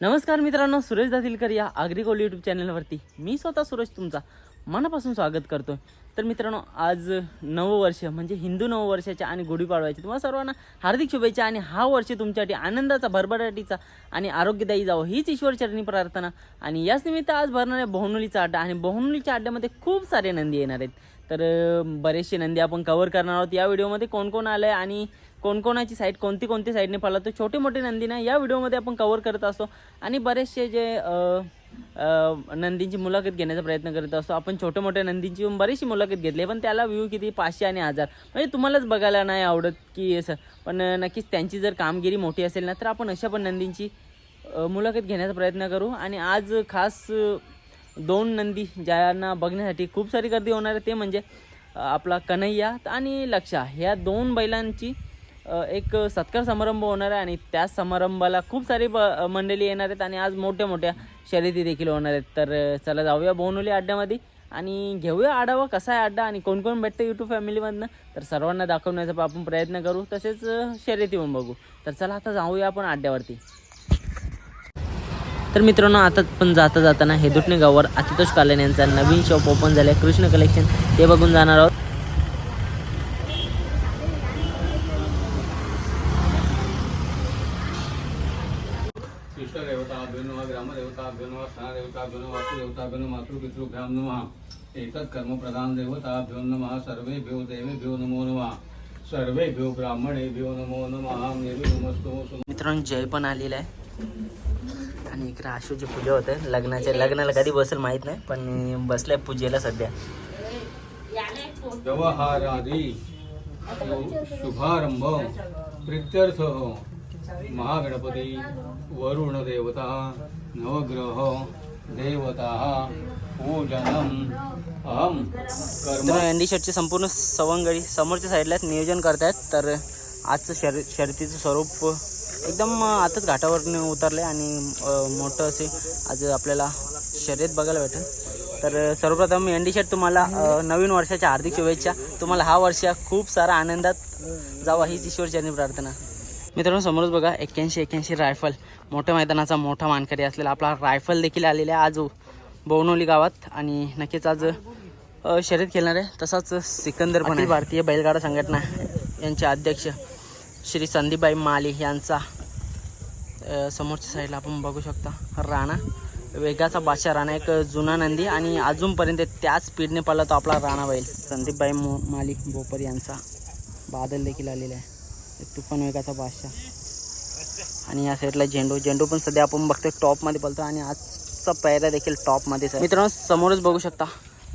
नमस्कार मित्रांनो सुरेश दातीलकर या आग्रिकोल यूट्यूब चॅनलवरती. मी स्वतः सुरेश तुमचा मनापासून स्वागत करतो तर मित्रांनो आज नवं वर्ष म्हणजे हिंदू नववर्षाच्या आणि गुढीपाडव्याच्या तुम्हाला सर्वांना हार्दिक शुभेच्छा आणि हा वर्ष तुमच्यासाठी आनंदाचा भरभराटीचा आणि आरोग्यदायी जावं हीच ईश्वरचरणी प्रार्थना. आणि याच निमित्त आज भरणाऱ्या बहुनुलीचा अड्डा आणि बहुनुलीच्या अड्ड्यामध्ये खूप सारे नंदी येणार आहेत. तर बरेचसे नंदी आपण कवर करणार आहोत. या व्हिडिओमध्ये कोण कोण आलं आहे आणि कोणकोणाची साईड कोणती कोणती साईडने पाला तर छोटे मोठे नंदीना या व्हिडिओमध्ये आपण कव्हर करत असतो. आणि बरेचसे जे नंदींची मुलाखत घेण्याचा प्रयत्न करत असतो. आपण छोटे मोठ्या नंदींची बरीचशी मुलाखत घेतली पण त्याला व्ह्यू किती? पाचशे आणि हजार. म्हणजे तुम्हालाच बघायला नाही आवडत की असं पण नक्कीच त्यांची जर कामगिरी मोठी असेल ना तर आपण अशा पण नंदींची मुलाखत घेण्याचा प्रयत्न करू. आणि आज खास दोन नंदी ज्यांना बघण्यासाठी खूप सारी गर्दी होणार आहे ते म्हणजे आपला कन्हैया आणि लक्षा. ह्या दोन बैलांची एक सत्कार समारंभ होणार आहे आणि त्याच समारंभाला खूप सारी ब मंडळी येणार आहेत आणि आज मोठ्या मोठ्या शर्यती देखील होणार आहेत. तर चला जाऊया बोनोली अड्ड्यामध्ये आणि घेऊया आढावा कसा आहे अड्डा आणि कोण कोण भेटतं यूट्यूब फॅमिलीमधनं. तर सर्वांना दाखवण्याचा आपण प्रयत्न करू. तसेच शर्यती पण बघू. तर चला आता जाऊया आपण अड्ड्यावरती तर मित्रांनो आता पण जाता जाताना हेदुटणे गावावर आतितोष कालन यांचा नवीन शॉप ओपन झालं आहे कृष्ण कलेक्शन ते बघून जाणार आहोत. स्थानदेवताभ्यो नमः वासुदेवताभ्यो मातृपितृभ्यां नमः। एतत् कर्मप्रधान देवताभ्यो नमः। सर्वेभ्यो देवेभ्यो नमो नमः। सर्वेभ्यो ब्राह्मणेभ्यो नमो नमः। निर्विघ्नमस्तु मित्रांनो जय पण आलेला आहे. आणि इकडे आशूची पूजा होते. लग्नाच्या लग्नाला कधी बसेल माहीत नाही पण बसलाय पूजेला सध्या. व्यवहारादी शुभारंभ प्रित्यर्थ महागणपती वरुण देवता नवग्रह देवता पूजनम। अहम कर्म एनडी शर्टची संपूर्ण सवंगडी समोरच्या साईडला नियोजन करतायत. तर आजचं शर शर्यतीचं स्वरूप एकदम आताच घाटावर उतरले आणि मोठं असे आज आपल्याला शर्यत बघायला भेटेल. तर सर्वप्रथम एन शर्ट तुम्हाला नवीन वर्षाच्या हार्दिक शुभेच्छा. तुम्हाला हा वर्ष खूप सारा आनंदात जावा हीच ईश्वरचरणी प्रार्थना. मित्रांनो समोरच बघा एक्क्याऐंशी एक्क्याऐंशी रायफल. मोठ्या मैदानाचा मोठा मानकरी असलेला आपला रायफल देखील आलेला आहे आज बोवनोली गावात. आणि नक्कीच आज शर्यत खेळणार आहे. तसाच सिकंदर पण भारतीय बैलगाडा संघटना यांचे अध्यक्ष श्री संदीपबाई माली यांचा समोरच्या साईडला आपण बघू शकता. राणा वेगाचा बादशाह राणा एक जुना नंदी आणि अजूनपर्यंत त्याच स्पीडने पळतो आपला राणा बैल. संदीपबाई मो माली बोपर यांचा बादल देखील आलेला आहे. तुफान वेगाचा बादशाह. आणि या साईडला झेंडू. झेंडू पण सध्या आपण बघतोय टॉपमध्ये पळतो आणि आजचा पैरा देखील टॉपमध्येच आहे मित्रांनो समोरच बघू शकता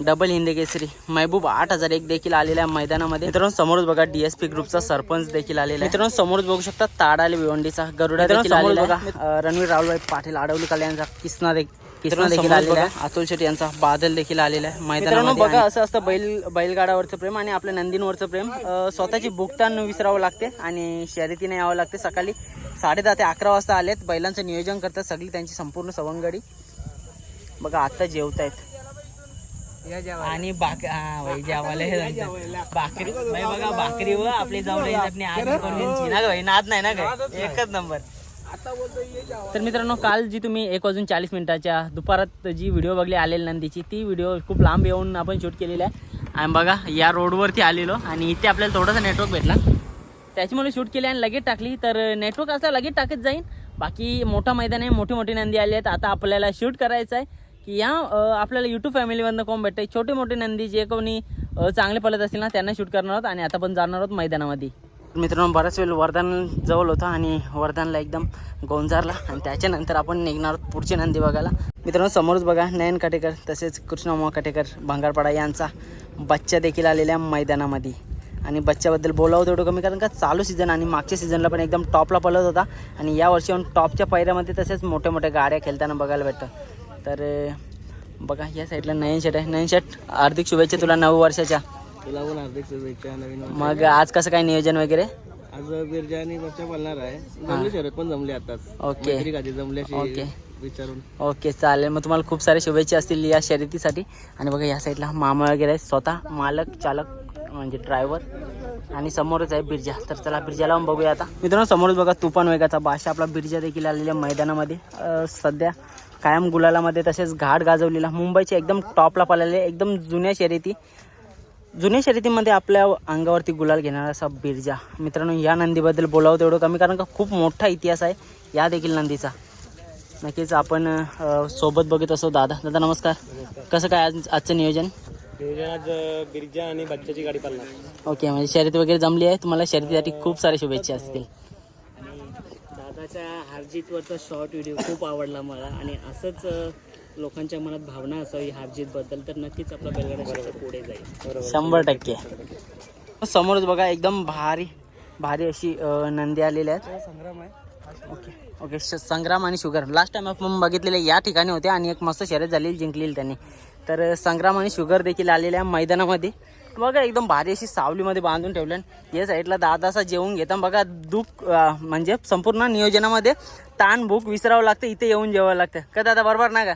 डबल हिंदी केसरी. महबूब आठ हजार एक देखील आलेल्या आहे मैदानामध्ये. मित्रांनो समोरच बघा डीएसपी ग्रुपचा सरपंच देखील आलेला आहे. मित्रांनो समोरच बघू शकता ताडाले भिवंडीचा. गरुडा देखील आलेला रणवीर राहुलभाई पाटील आडवली कला यांचा किसना देखील किसना देखील आलेला आहे अतुल शेट्टी यांचा बादल देखील आलेला आहे. मैदानामध्ये बघा असं असतं बैल बैलगाडावरचं प्रेम आणि आपल्या नंदींवरचं प्रेम. स्वतःची भुगतान विसरावं लागते आणि शर्यतीने यावं लागते. सकाळी साडे दहा ते अकरा वाजता आलेत. बैलांचं नियोजन करतात सगळी त्यांची संपूर्ण सवंगडी. बघा आता जेवतायत. आणि बाक भाई जेवायला झालं. भाकरी भाई बघा भाकरी व आपली जाऊन नाद नाही ना ग एकच नंबर. तर मित्रांनो काल जी तुम्ही एक वाजून चाळीस मिनिटाच्या दुपारात जी व्हिडिओ बघली आलेली नंदीची ती व्हिडिओ खूप लांब येऊन आपण शूट केलेली आहे. आणि बघा या रोडवरती आलेलो आणि इथे आपल्याला थोडासा नेटवर्क भेटला. त्याच्यामुळे शूट केली आणि लगेच टाकली. तर नेटवर्क असा लगेच टाकत जाईन. बाकी मोठा मैदान आहे मोठी मोठी नंदी आली आहेत. आता आपल्याला शूट करायचं आहे की या आपल्याला यूट्यूब फॅमिलीमधनं कोण भेटते छोटे मोठे नंदी जे कोणी चांगले पळत असतील ना त्यांना शूट करणार आहोत आणि आता पण जाणार आहोत मैदानामध्ये. मित्रांनो बराच वेळ वरदान जवळ होता आणि वरदानला एकदम गोंजारला आणि त्याच्यानंतर आपण निघणार पुढची नंदी बघायला. मित्रांनो समोरच बघा नयन काटेकर तसेच कृष्णमोह काटेकर भांगारपाडा यांचा बच्चा देखील आलेल्या मैदानामध्ये. आणि बच्च्याबद्दल बोलावं तेवढं कमी कारण का चालू सीझन आणि मागच्या सीझनला पण एकदम टॉपला पळत होता. आणि या वर्षी टॉपच्या पायऱ्यामध्ये तसेच मोठ्या मोठ्या गाड्या खेळताना बघायला भेटतं. तर बघा या साईडला नयन शेट आहे. नयन शेट हार्दिक शुभेच्छा तुला नऊ वर्षाच्या. तुला पण हार्दिक शुभेच्छा नवीन. मग आज कसं काय नियोजन वगैरे? आज बिरजा आणि बच्चा बोलणार आहे. जमली पण जमली आताच. ओके. मैत्री ओके. विचारून. ओके चालेल. मग तुम्हाला खूप सारे शुभेच्छा असतील या शर्यतीसाठी. आणि बघा या साईडला मामा वगैरे आहेत. स्वतः मालक चालक म्हणजे ड्रायव्हर आणि समोरच आहे बिरजा. तर चला बिरजाला पण बघूया आता. मित्रांनो समोरच बघा तुफान वेगाचा बादशाह. आपला बिरजा देखील आलेल्या मैदानामध्ये. अं, सध्या कायम गुलालामध्ये तसेच घाट गाजवलेला. मुंबईचे एकदम टॉपला पळालेले एकदम जुन्या शर्यती. जुन्या शर्यतीमध्ये आपल्या अंगावरती गुलाल घेणारा असा बिरजा. मित्रांनो या नंदीबद्दल बोलावं तेवढं कमी कारण का खूप मोठा इतिहास आहे. या देखील नंदीचा. नक्कीच आपण सोबत बघत असो दादा. दादा नमस्कार. कसं काय आज आजचं नियोजन? आज बिरजा आणि बच्चाची गाडी पालणार. ओके म्हणजे शर्यत वगैरे जमली आहे. तुम्हाला शर्यतीसाठी खूप सारे शुभेच्छा असतील. दादाच्या हारजीतवरचा शॉर्ट व्हिडिओ खूप आवडला मला. आणि असंच लोकांच्या मनात भावना असावी हारजीतबद्दल तर नक्कीच आपला बैलगाडा क्षेत्र पुढे जाईल. शंभर टक्के. समोरच बघा एकदम भारी भारी अशी नंदी आलेल्या आहेत. संग्राम आहे ओके ओके श- संग्राम आणि शुगर. लास्ट टाइम आपण बघितलेले या ठिकाणी होते आणि एक मस्त शर्यत झालेली जिंकलेली त्यांनी. तर संग्राम आणि शुगर देखील आलेल्या मैदानामध्ये. बघा एकदम भारी अशी सावलीमध्ये बांधून ठेवल्या या साईडला दादासा जेवून घेता. बघा दुःख म्हणजे संपूर्ण नियोजनामध्ये ताण भूक विसरावं लागतं इथे येऊन जेवावं लागतं. का दादा बरोबर ना का?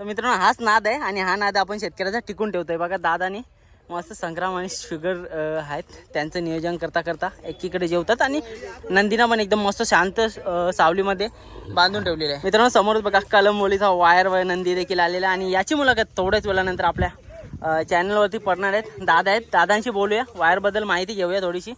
तर मित्रांनो हाच नाद आहे आणि हा नाद आपण शेतकऱ्याचा टिकून ठेवतोय. बघा दादाने मस्त संग्राम आणि शुगर आहेत. त्यांचं नियोजन करता करता एकीकडे जेवतात आणि नंदीना पण एकदम मस्त शांत सावलीमध्ये बांधून ठेवलेलं आहे. मित्रांनो समोरच बघा कलमोलीचा वायर व नंदी देखील आलेला आहे आणि याची मुलाखत थोड्याच वेळानंतर आपल्या चॅनलवरती पडणार आहेत. दादा आहेत. दादांशी बोलूया. वायरबद्दल माहिती घेऊया थोडीशी.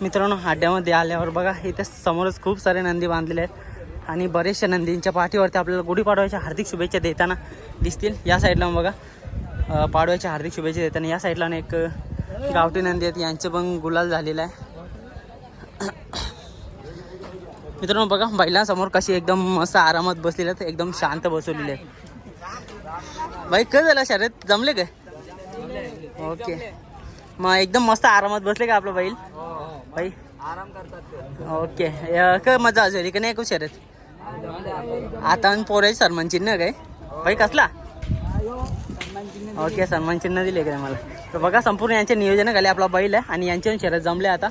मित्रांनो हाड्यामध्ये आल्यावर बघा इथे समोरच खूप सारे नंदी बांधलेले आहेत. आणि बरेचशा नंदींच्या पाठीवरती आपल्याला गुढीपाडव्याच्या हार्दिक शुभेच्छा देताना दिसतील. या साईडला बघा. पाडव्याच्या हार्दिक शुभेच्छा देताना या साईडला एक गावठी नंदी आहेत. यांचं पण गुलाल झालेलं आहे. मित्रांनो बघा बैलांसमोर कशी एकदम मस्त आरामात बसलेले आहेत. एकदम शांत बसवलेले आहेत. बाई काय झालं शर्यत? जमले काय? ओके. मग एकदम मस्त आरामात बसले का आपलं बैल? बाई. आराम करतात ओके. मजा असेल का नाही ऐकू शर्यत? आता आणि पोराचे सन्मान चिन्ह काय? भाई कसला? ओके सन्मान चिन्ह दिले काय मला? तर बघा संपूर्ण यांचे नियोजन खाली आपला बैल आहे आणि यांच्या शर्यत जमले आता.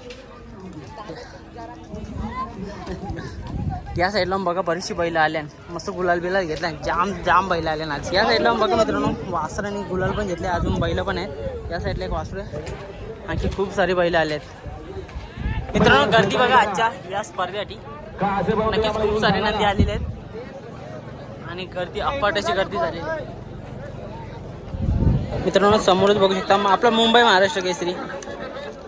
या साईडला बघा बरीचशी बैल आल्या. मस्त गुलाल बिलाल घेतला जाम जाम बैल आल्यान आज या साईडला बघा मित्रांनो वासर आणि गुलाल पण घेतले. अजून बैल पण आहेत. या साईडला एक वासर आहे. आणखी खूप सारी बैल आले आहेत मित्रांनो गर्दी बघा आजच्या या स्पर्धेसाठी. नक्कीच खूप सारे नंदी आलेले आहेत. आणि गर्दी अफाट अशी गर्दी झालेली आहे. मित्रांनो समोरच बघू शकता आपला मुंबई महाराष्ट्र केसरी.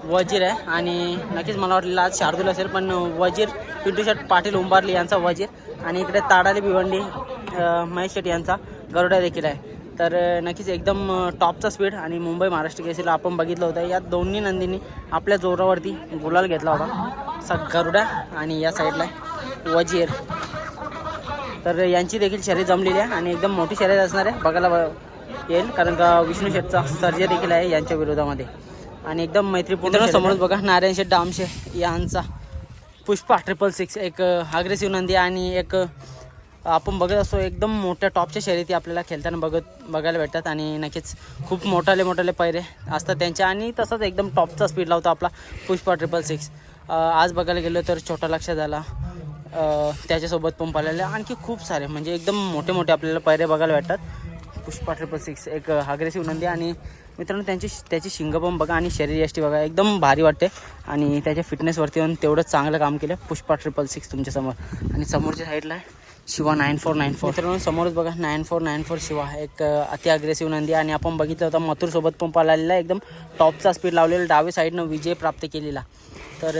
वजीर आहे आणि नक्कीच मला वाटलेलं आज शार्दूल असेल पण वजीर पिंटू शेट पाटील उंबारली यांचा वजीर. आणि इकडे ताडाली भिवंडी महेश शेट यांचा गरुडा देखील आहे. तर नक्कीच एकदम टॉपचा स्पीड आणि मुंबई महाराष्ट्र केसरीला आपण बघितलं होतं. या दोन्ही नंदींनी आपल्या जोरावरती गुलाल घेतला होता. सा गरुडा आणि या साईडला वजीर. तर यांची देखील शर्यत जमलेली आहे आणि एकदम मोठी शर्यत असणार आहे. बघायला येईल कारण का विष्णू शेठचा सर्जा देखील आहे यांच्या विरोधामध्ये. आणि एकदम मैत्रीपूर्ण समोर बघा नारायण शेठ डामशे यांचा पुष्पा ट्रिपल सिक्स एक अग्रेसिव्ह नंदी आणि एक आपण बघत असतो एकदम मोठ्या टॉपच्या शर्यती आपल्याला खेळताना बघत बघायला भेटतात आणि नक्कीच खूप मोठाले मोठाले पैरे असतात त्यांच्या आणि तसंच एकदम टॉपचा स्पीड लावतो आपला पुष्पा ट्रिपल सिक्स आज बघायला गेलो तर छोटा लक्ष झाला त्याच्यासोबत पण आलेले आणखी खूप सारे म्हणजे एकदम मोठे मोठे आपल्याला पैरे बघायला भेटतात. पुष्पा ट्रिपल सिक्स एक अग्रेसिव्ह नंदी. आणि मित्रांनो त्यांची त्याची शिंग पण बघा आणि शरीर यष्टी बघा. एकदम भारी वाटते. आणि त्याच्या फिटनेसवरती येऊन तेवढंच चांगलं काम केलं पुष्पा ट्रिपल सिक्स तुमच्यासमोर आणि समोरच्या साईडला आहे Shiva nine four nine four मित्रांनो समोरच बघा nine four nine four Shiva. एक अति अग्रेसिव्ह नंदी आणि आपण बघितलं होतं मथुरसोबत पण आलेला एकदम टॉपचा स्पीड लावलेला डावे साईडनं विजय प्राप्त केलेला. तर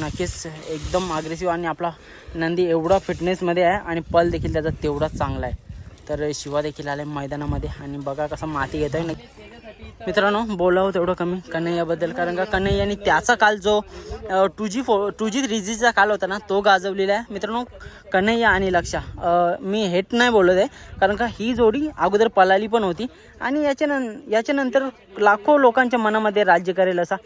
नक्कीच एकदम अग्रेसिव्ह आणि आपला नंदी एवढा फिटनेसमध्ये आहे आणि पल देखील त्याचा तेवढाच चांगला आहे. तर शिवा देखील आले मैदानामध्ये. आणि बघा कसं माती घेत आहे मित्रांनो बोलावं तेवढं कमी कन्हैयाबद्दल. कारण का कन्हैयाने त्याचा काल जो टू जी फो टू जी थ्री जीचा काल होता ना तो गाजवलेला आहे. मित्रांनो कन्हैया आणि लक्षा मी हेट नाही बोलत आहे. कारण का ही जोडी अगोदर पलाली पण होती. आणि याच्यानं याच्यानंतर लाखो लोकांच्या मनामध्ये राज्य करेल असा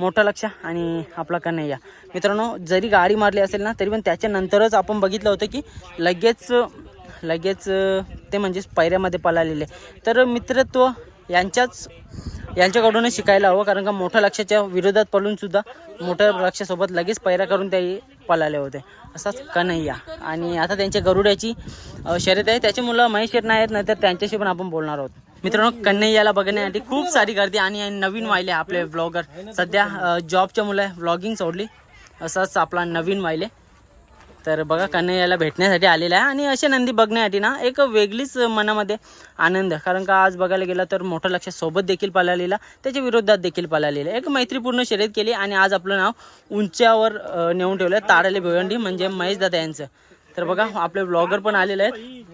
मोठा लक्ष आणि आपला कन्हैया. मित्रांनो जरी गाडी मारली असेल ना तरी पण त्याच्यानंतरच आपण बघितलं होतं की लगेच लगेच ते म्हणजेच पायऱ्यामध्ये पळालेले. तर मित्रत्व यांच्याच यांच्याकडूनच शिकायला हवं कारण का मोठ्या लक्षाच्या विरोधात पळूनसुद्धा मोठ्या लक्षासोबत लगेच पैरा करून ते पळाले होते. असाच कन्हैया. आणि आता त्यांच्या गरुड्याची शर्यत आहे. त्याची मुलं महेश शेट नाही आहेत नाही तर त्यांच्याशी पण आपण बोलणार आहोत. मित्रांनो कन्हैयाला बघण्यासाठी खूप सारी गर्दी आणि नवीन वाहिले आपले ब्लॉगर सध्या जॉबच्या मुलं व्लॉगिंग सोडली. असंच आपला नवीन वाहिले तर बघा कन्हैयाला भेटण्यासाठी आलेला आहे. आणि असे नंदी बघण्यासाठी ना एक वेगळीच मनामध्ये आनंद आहे. कारण का आज बघायला गेलं तर मोठं लक्ष सोबत देखील पळालेला त्याच्या विरोधात देखील पळालेलं एक मैत्रीपूर्ण शर्यत केली आणि आज आपलं नाव उंच्यावर अं, नेऊन ठेवलं ताडाले भिवंडी म्हणजे महेश दादा यांचं. तर बघा आपले ब्लॉगर पण आलेले आहेत.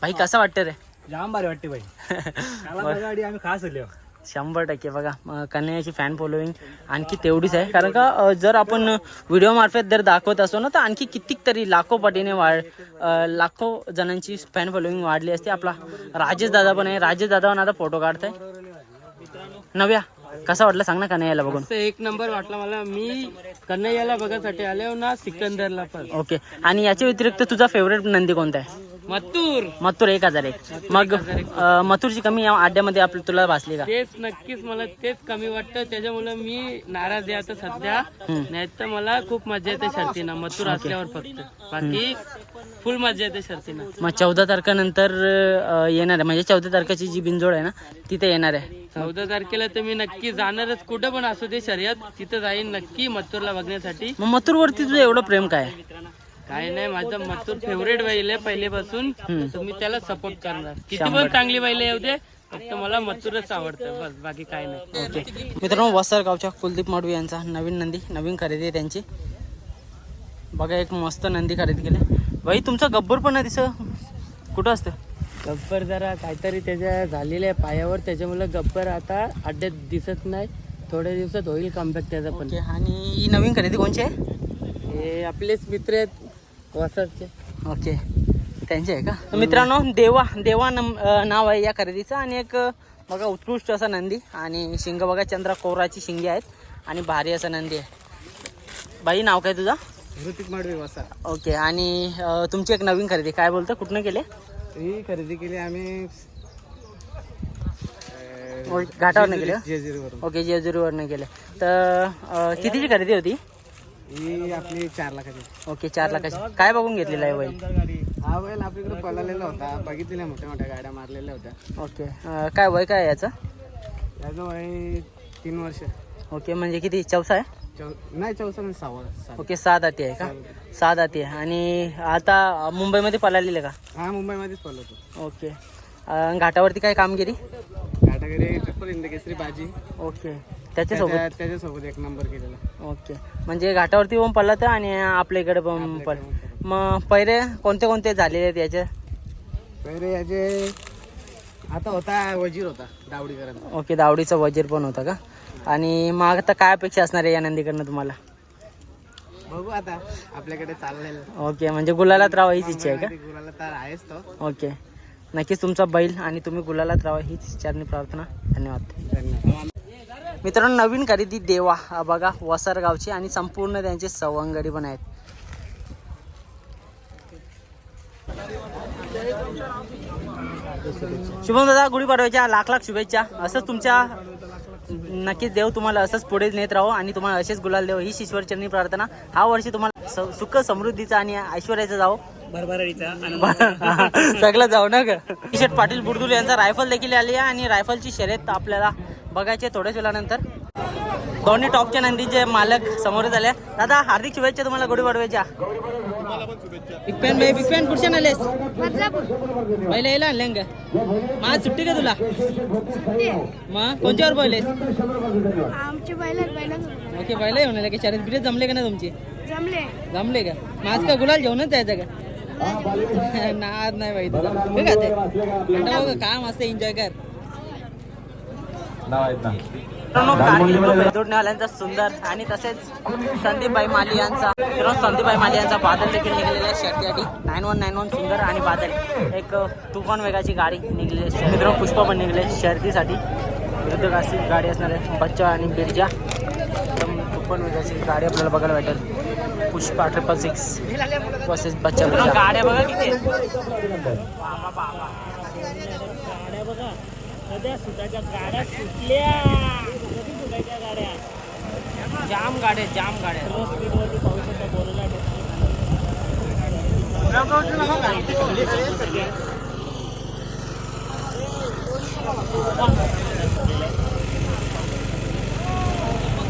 भाई कसं वाटतं रे? जाम भारी वाटते बाई गाडी आम्ही खास शंभर टक्के. बघा अं, कन्हैयाची फॅन फॉलोईंग आणखी तेवढीच आहे. कारण का जर आपण व्हिडिओ मार्फत जर दाखवत असो ना तर आणखी कितीक तरी लाखो पटीने वाढ लाखो जणांची फॅन फॉलोईंग वाढली असते. आपला राजेश दादा पण आहे. राजेश दादा पण आता फोटो काढताय. नव्या कसा वाटला सांग ना कन्हैयाला बघून. एक नंबर वाटला मला. मी कन्हैयाला बघासाठी आले ना सिकंदरला पण. ओके. आणि याच्या व्यतिरिक्त तुझा फेवरेट नंदी कोणता आहे? मथुर मथुर एक हजार एक. मग अं, मथुरची कमी या अड्ड्यामध्ये आपली तुला भासली का? तेच नक्कीच मला तेच कमी वाटतं. त्याच्यामुळे मी नाराज आहे आता सध्या. नाही तर मला खूप मजा येते शर्तीना. मथुर असल्यावर फक्त. बाकी फुल मजा येते शर्तीना. मग चौदा तारखेनंतर अं, येणार आहे. म्हणजे चौदा तारखेची जी बिंजोड आहे ना तिथे येणार आहे. चौदा तारखेला तर मी नक्की जाणारच. कुठं पण असू दे शर्यत तिथं जाईन नक्की मथुरला बघण्यासाठी. मग मथुरवरती तुझं एवढं प्रेम काय? आहे? काय नाही माझं मथुर फेवरेट बैल आहे पहिलेपासून. तर मी त्याला सपोर्ट करणार. किती. पण चांगली बैल येऊ दे फक्त मला मथुरच आवडतं. बस बाकी काय नाही. ओके. मित्रांनो वसरगावच्या कुलदीप माडवी यांचा नवीन नंदी नवीन खरेदी आहे त्यांची. बघा एक मस्त नंदी खरेदी केली. भाई तुमचा गब्बर पण आहे दिसं कुठं असतं? गब्बर जरा काहीतरी त्याच्या झालेल्या आहे पायावर. त्याच्यामुळे गब्बर आता अड्ड्यात दिसत नाही. थोड्या दिवसात होईल कमबॅक त्याचा पण. आणि ही नवीन खरेदी कोणची आहे? हे आपलेच मित्र आहेत. वसरचे. ओके. त्यांचे आहे का? तर मित्रांनो देवा देवा नम नाव आहे या खरेदीचं. आणि एक बघा उत्कृष्ट असा नंदी. आणि शिंग बघा चंद्रा कोराची शिंगे आहेत. आणि भारी असा नंदी आहे. बाई नाव काय तुझं? ऋतिक माडवे वसा. ओके. आणि तुमची एक नवीन खरेदी. काय बोलतं? कुठनं केले? ही खरेदी केली आम्ही घाटावरनं केले ओके जेजुरीवरनं केले. तर कितीची खरेदी होती? ही आपली चार लाखाची. ओके चार लाखाची. काय बघून घेतलेलं आहे बैल हा बैल आपल्याकडे पळालेला होता. बघितलेल्या मोठ्या मोठ्या गाड्या मारलेल्या होत्या. ओके. अं, काय वय काय आहे याचं? त्याचं वय तीन वर्ष. ओके म्हणजे किती? चौसा आहे? चौ नाही चौसा नाही सहा. ओके सहा दाती आहे का? सहा दाती आहे. आणि आता मुंबईमध्ये पळालेले का? हा मुंबईमध्येच पळवतो ओके. अं, घाटावरती काय कामगिरी? घाटाकडे ट्रिपल इंदकेसरी बाजी. ओके. त्याच्यासोबत? त्याच्या- त्याच्यासोबत एक नंबर केलेला. ओके म्हणजे घाटावरती पण पडला तर आणि आपल्या इकडे पण पड मग पहिले कोणते कोणते झालेले आहेत याचे? पहिले याचे आता होता वजीर होता दावडीकरांचा. ओके दावडीचा वजीर पण होता का? आणि मग आता काय अपेक्षा असणार आहे या नंदीकडनं तुम्हाला? बघू आता आपल्याकडे चाललेलं. ओके म्हणजे गुलालात राहावं हीच इच्छा आहे मध्ये गुलाला तर आहेच तो. का ओके नक्कीच तुमचा बैल आणि तुम्ही गुलालात राहावा हीच चरणी प्रार्थना. धन्यवाद. धन्यवाद. मित्रांनो नवीन खरेदी देवा. बघा वसार गावची आणि संपूर्ण त्यांचे सवंगडी पण आहेत. शुभम दादा गुढीपाडव्याच्या लाख लाख शुभेच्छा. असंच तुमच्या नक्कीच देव तुम्हाला असंच पुढे नेत राहो आणि तुम्हाला असेच गुलाल देव. ही ईश्वरचरणी प्रार्थना. हा वर्षी तुम्हाला सुख समृद्धीचा आणि ऐश्वर्याचा जाओ भरभराटीचा आनंद. सगळं जाऊ ना किशोर पाटील बुडदुल यांचा रायफल देखील आली आहे आणि रायफलची शर्यत आपल्याला बघायची थोड्याच वेळानंतर. दोन्ही टॉपच्या नंदीचे मालक समोर झाले. दादा हार्दिक शुभेच्छा तुम्हाला गुढी पाडव्याच्या बिग पॅन भाई बिग पॅन कुठच्या आलेस पहिला आणलं का मग सुट्टी का तुला? मग कोणत्यावर पहिलेस ओके पहिला येऊन आले की शर्यत बिरेत जमले का ना तुमची? जमले. जमले का? आज का गुलाल घेऊनच जायचं का? नाद नाही बाई तुला. काय मस्त एन्जॉय कर. भेदोडण्यावाल्यांचा सुंदर आणि तसेच संदीपबाई माली यांचा संदीपबाई माली यांचा बादल देखील निघालेला आहे शर्तीसाठी नाईन वन नाईन वन सुंदर आणि बादल. एक तुफान वेगाची गाडी निघलेली शर्यत. मित्रांनो पुष्पा पण निघले शर्यतीसाठी विरुद्ध अशी गाडी असणार आहे. बच्चा आणि बिरजा. एकदम तुफान वेगाची गाडी आपल्याला बघायला भेटेल. पुष्पा ट्रिपल सिक्स वर्सेस बच्चा गाड्या बघा किती सध्या सुताच्या गाड्या सुटल्या. कधी सुटायच्या गाड्या? जाम गाड्या जाम गाड्या. सर्व स्पीडवरती पाहू शकता बोलला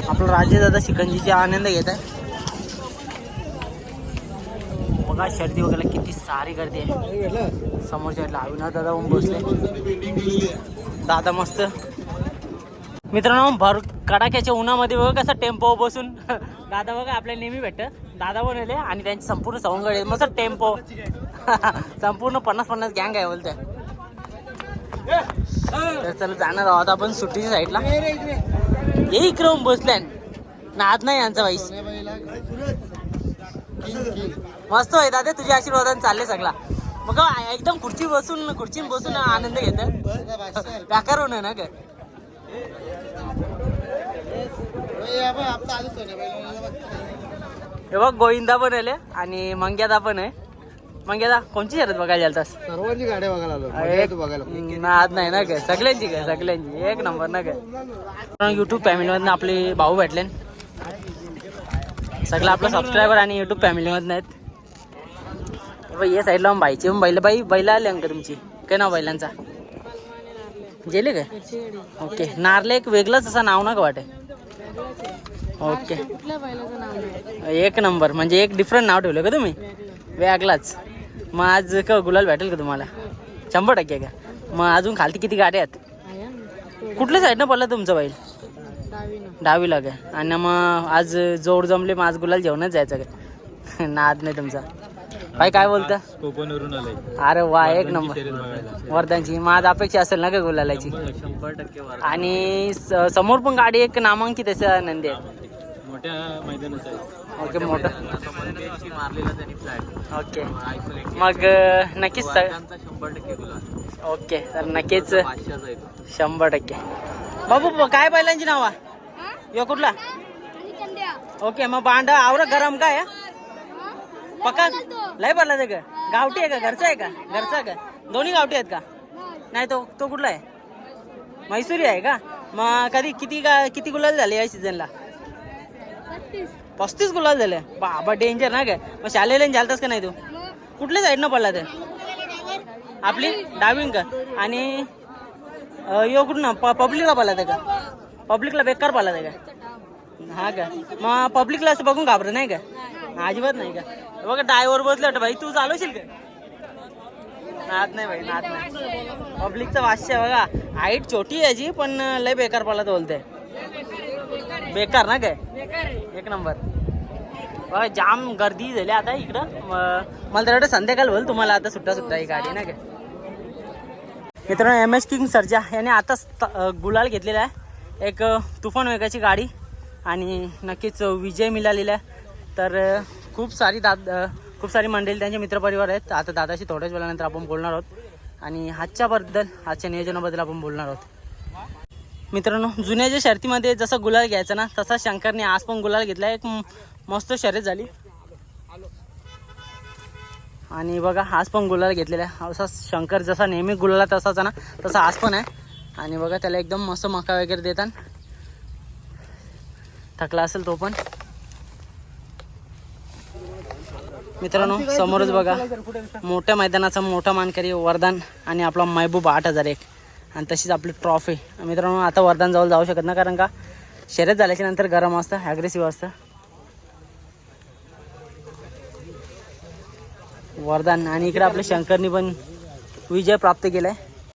आपला राज्य दादा शिकंजीचा आनंद घेत आहे. बघा शर्दी वगैरे किती सारी गर्दी आहे. समोरच्या साईडला अविनाश दादा होऊन बसले. दादा मस्त. मित्रांनो भर कडाक्याच्या उन्हामध्ये बघा कसा टेम्पो बसून. दादा बघा आपल्याला नेहमी भेटत. दादा बनवले आणि त्यांची संपूर्ण सवंगड मस्त टेम्पो संपूर्ण पन्नास पन्नास गँग आहे बोलते तर चला जाणार आहोत आपण सुट्टीच्या साईडला ये इकडे बसल्यान. नाद नाही यांचा वाईस मस्त आहे दादा तुझ्या आशीर्वादाने चालले सगळा. मग एकदम खुर्ची बसून खुर्ची बसून आनंद घेत बेकार होणं ना ग हे बघ गोविंदा पण आले आणि मंग्यादा पण आहे. मंग्यादा कोणची शरद बघायला गेलतास सर्वांची गाड्या बघायला नाद नाही ना काय? सगळ्यांची काय? सगळ्यांची. एक नंबर ना काय? युट्यूब फॅमिलीमधनं आपले भाऊ भेटले सगळं आपलं सबस्क्रायबर आणि युट्यूब फॅमिलीमधनं आहेत. या साईडला मग बाईची मग बैल बाई बैल आले अंक तुमची. काय नाव बैलांचा? गेले काय? ओके. नारले एक वेगळंच असं नाव ना का वाटे. ओके. एक नंबर. म्हणजे एक डिफरंट नाव ठेवलं का तुम्ही? वेगळाच. मग आज का गुलाल भेटेल का तुम्हाला? शंभर टक्के का? मग अजून खालती किती गाड्या आहेत? कुठल्या साईडनं पडलं तुमचं बैल? दहावीला काय आणि मग आज जोड जमले मग आज गुलाल जेवणच जायचं काय नाद नाही तुमचा. भाई काय बोलता? कोकणवरून आलाय. अरे वा एक नंबर. वर्धनची. मग आज अपेक्षा असेल ना का गुलालाची? शंभर टक्के आणि स- समोर पण गाडी एक नामांकित आहे नंदी. आहे मोठ्या मैदानात आहे. ओके मोठं. मारलेला त्यांनी फ्लॅट ओके. मग अं, नक्कीच स- शंभर टक्के ओके तर नक्कीच पाचशेचा येतो शंभर टक्के. बाबू ब- काय बैलांची नावा? यो कुठला? ओके मग बांड आवर गरम काय पक्का? लय भरला ते गावठी आहे का? घरचा आहे का? घरचा का? दोन्ही गावठी आहेत का? नाही तो तो कुठला आहे? मैसुरी आहे का? मग कधी किती का किती गुलाल झाले या सीझनला पस्तीस गुलाल झाले. बाबा डेंजर ना काय मग शालेला झालतास का नाही तू? कुठल्या साईडनं पडला ते? आपली डावीन का? आणि यो कुठं पब्लिकला पाला ते का? पब्लिकला बेकार पाला ते का? हा का? मग पब्लिकला असं बघून घाबरत नाही का? अजिबात नाही का? बघा ड्रायव्हर बसलं वाटतं भाई. तू चालवशील का? नात नाही भाई नात नाही. पब्लिकचा वाश्य आहे बघा. हाईट छोटी आहे जी पण लय बेकार पाला बोलते बेकार ना काय? एक नंबर. बघा जाम गर्दी झाली आता इकडं. मला तर वाटतं संध्याकाळ होईल तुम्हाला आता सुट्टा सुट्टा ही गाडी ना काय? मित्रांनो एम एस किंग सर्जा याने आताच त- गुलाल घेतलेला आहे. एक तुफान वेगाची गाडी आणि नक्कीच विजय मिळालेला आहे. तर खूप सारी दाद खूप सारी मंडळी त्यांचे मित्रपरिवार आहेत. आता दादाशी थोड्याच वेळानंतर आपण बोलणार आहोत. आणि आजच्याबद्दल आजच्या नियोजनाबद्दल आपण बोलणार आहोत. मित्रांनो जुन्या ज्या शर्तीमध्ये जसं गुलाल घ्यायचा ना तसा शंकरने आज पण गुलाल घेतला. एक मस्त शर्यत झाली. आणि बघा आज पण गुलाल घेतलेला आहे. असा शंकर जसा नेहमी गुलाला तसाच ना तसा आज पण आहे. आणि बघा त्याला एकदम मस्त मका वगैरे देतात. थकला असेल तो पण. मित्रांनो समोरच बघा. मोठ्या मैदानाचा मोठा मानकरी वरदान आणि आपला महबूब आठ हजार एक. आणि तशीच आपली ट्रॉफी. मित्रांनो आता वरदान जवळ जाऊ शकत नाही कारण का शर्यत झाल्याच्यानंतर गरम असतं ॲग्रेसिव्ह असतं. वरदान आणि इकडे आपल्या शंकरनी पण विजय प्राप्त केलाय.